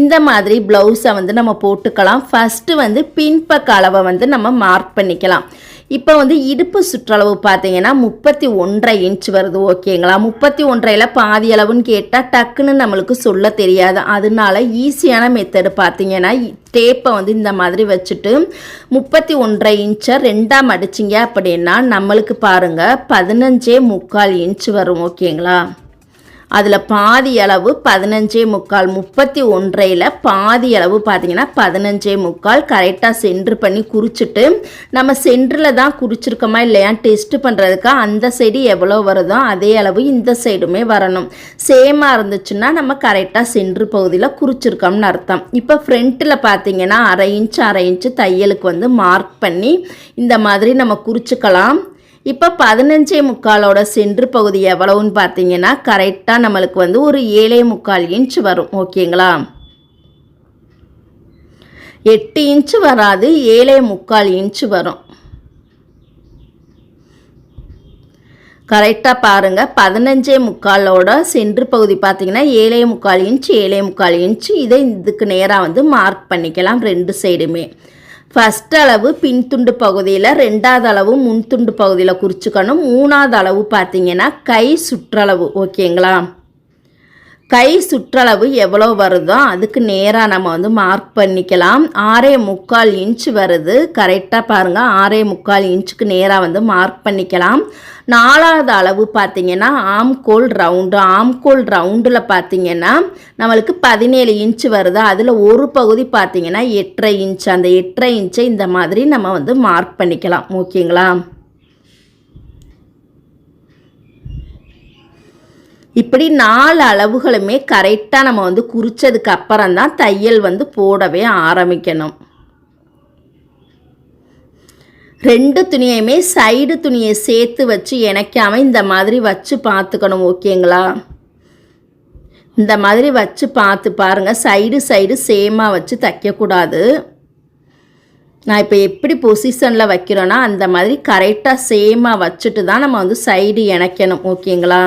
இந்த மாதிரி ப்ளவுஸை வந்து நம்ம போட்டுக்கலாம். ஃபஸ்ட்டு வந்து பின்பக்க அளவை வந்து நம்ம மார்க் பண்ணிக்கலாம். இப்போ வந்து இடுப்பு சுற்றளவு பார்த்தீங்கன்னா முப்பத்தி ஒன்றரை இன்ச் வருது ஓகேங்களா முப்பத்தி ஒன்றையில் பாதி அளவுன்னு கேட்டால் டக்குன்னு நம்மளுக்கு சொல்ல தெரியாது. அதனால ஈஸியான மெத்தடு பார்த்தீங்கன்னா டேப்பை வந்து இந்த மாதிரி வச்சுட்டு முப்பத்தி ஒன்றரை இன்ச்சை ரெண்டாக மடிச்சிங்க அப்படின்னா நம்மளுக்கு பாருங்கள் பதினஞ்சே முக்கால் இன்ச் வரும் ஓகேங்களா அதில் பாதி அளவு பதினஞ்சே முக்கால் முப்பத்தி ஒன்றையில் பாதி அளவு பார்த்தீங்கன்னா பதினஞ்சே முக்கால் கரெக்டாக சென்ட்ரு பண்ணி குறிச்சிட்டு நம்ம சென்டரில் தான் குறிச்சிருக்கோமா இல்லையா? டெஸ்ட்டு பண்ணுறதுக்கு அந்த சைடு எவ்வளோ வருதோ அதே அளவு இந்த சைடுமே வரணும். சேமாக இருந்துச்சுன்னா நம்ம கரெக்டாக சென்ட்ரு பகுதியில் குறிச்சிருக்கோம்னு அர்த்தம். இப்போ ஃப்ரண்ட்டில் பார்த்தீங்கன்னா அரை இன்ச் அரை இன்ச்சு தையலுக்கு வந்து மார்க் பண்ணி இந்த மாதிரி நம்ம குறிச்சிக்கலாம். இப்போ பதினஞ்சே முக்காலோட சென்று பகுதி எவ்வளவுன்னு பார்த்தீங்கன்னா கரெக்டாக நம்மளுக்கு வந்து ஒரு ஏழே முக்கால் இன்ச் வரும். ஓகேங்களா எட்டு இன்ச்சு வராது ஏழே முக்கால் இன்ச்சு வரும். கரெக்டாக பாருங்கள் பதினஞ்சே முக்காலோட சென்று பகுதி பார்த்தீங்கன்னா ஏழே முக்கால் இன்ச் ஏழே முக்கால் இன்ச் இதை இதுக்கு நேராக வந்து மார்க் பண்ணிக்கலாம் ரெண்டு சைடுமே ஃபஸ்ட் அளவு பின்துண்டு பகுதியில் ரெண்டாவது அளவு முன்துண்டு பகுதியில் குறிச்சுக்கணும். மூணாவது அளவு பார்த்தீங்கன்னா கை சுற்றளவு. ஓகேங்களா? கை சுற்றளவு எவ்வளோ வருதோ அதுக்கு நேராக நம்ம வந்து மார்க் பண்ணிக்கலாம். ஆறே முக்கால் இன்ச் வருது. கரெக்டாக பாருங்கள் ஆறே முக்கால் இன்ச்சுக்கு நேராக வந்து மார்க் பண்ணிக்கலாம். நாலாவது அளவு பார்த்தீங்கன்னா ஆம்கோல் ரவுண்டு ஆம்கோல் ரவுண்டில் பார்த்திங்கன்னா நம்மளுக்கு பதினேழு இன்ச் வருது. அதில் ஒரு பகுதி பார்த்திங்கன்னா எட்டரை இன்ச் அந்த எட்டரை இன்ச்சை இந்த மாதிரி நம்ம வந்து மார்க் பண்ணிக்கலாம். ஓகேங்களா இப்படி நாலு அளவுகளுமே கரெக்டாக நம்ம வந்து குறித்ததுக்கு அப்புறம் தான் தையல் வந்து போடவே ஆரம்பிக்கணும். ரெண்டு துணியையுமே சைடு துணியை சேர்த்து வச்சு இணைக்காமல் இந்த மாதிரி வச்சு பார்த்துக்கணும் ஓகேங்களா? இந்த மாதிரி வச்சு பார்த்து பாருங்கள் சைடு சைடு சேமாக வச்சு தைக்கக்கூடாது. நான் இப்போ எப்படி பொசிஷனில் வைக்கிறோன்னா அந்த மாதிரி கரெக்டாக சேமாக வச்சுட்டு தான் நம்ம வந்து சைடு இணைக்கணும் ஓகேங்களா?